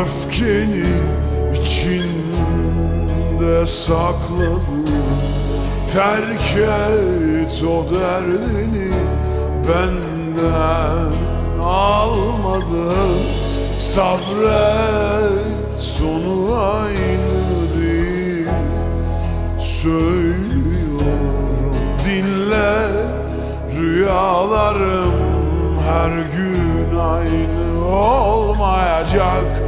öfkeni içinde sakla Terk et o derdini benden almadan Sabret sonu aynı değil. Söylüyorum dinle. Rüyalarım her gün aynı olmayacak.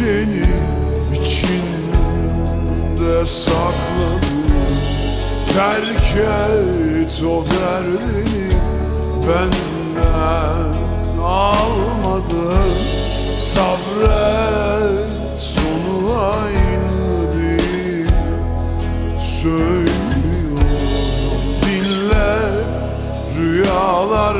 öfkeni içinde sakladım. Terk et o derdini benden almadın. Sabret sonu aynı değil. Söylüyorum dinle Rüyalarım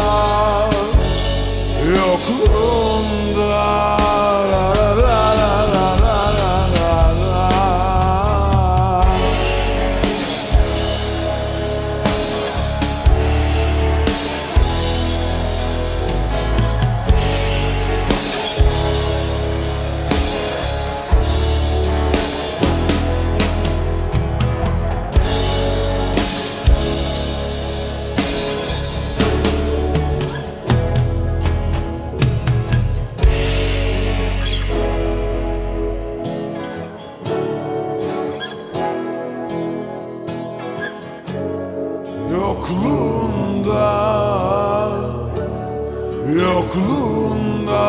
yokluğunda